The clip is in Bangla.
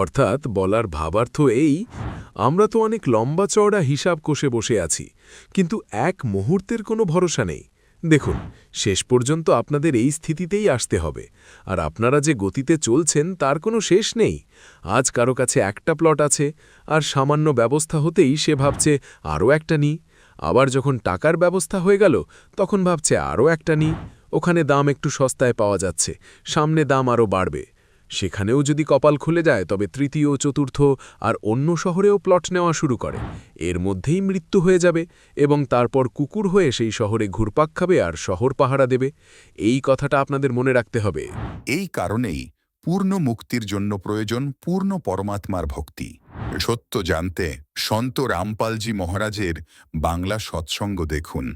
অর্থাৎ বলার ভাবার্থ এই, আমরা তো অনেক লম্বা চওড়া হিসাব কষে বসে আছি, কিন্তু এক মুহূর্তের কোনো ভরসা নেই। দেখুন, শেষ পর্যন্ত আপনাদের এই স্থিতিতেই আসতে হবে, আর আপনারা যে গতিতে চলছেন তার কোনো শেষ নেই। আজ কারও কাছে একটা প্লট আছে, আর সামান্য ব্যবস্থা হতেই সে ভাবছে, আরও একটা নিই আবার যখন টাকার ব্যবস্থা হয়ে গেল, তখন ভাবছে, আরও একটা নিই ওখানে দাম একটু সস্তায় পাওয়া যাচ্ছে, সামনে দাম আরও বাড়বে। সেখানেও যদি কপাল খুলে যায়, তবে তৃতীয়, চতুর্থ আর অন্য শহরেও প্লট নেওয়া শুরু করে। এর মধ্যেই মৃত্যু হয়ে যাবে এবং তারপর কুকুর হয়ে সেই শহরে ঘুরপাক খাবে আর শহর পাহারা দেবে। এই কথাটা আপনাদের মনে রাখতে হবে। এই কারণেই পূর্ণ মুক্তির জন্য প্রয়োজন পূর্ণ পরমাত্মার ভক্তি। সত্য জানতে সন্ত রামপালজি মহারাজের বাংলা সৎসঙ্গ দেখুন।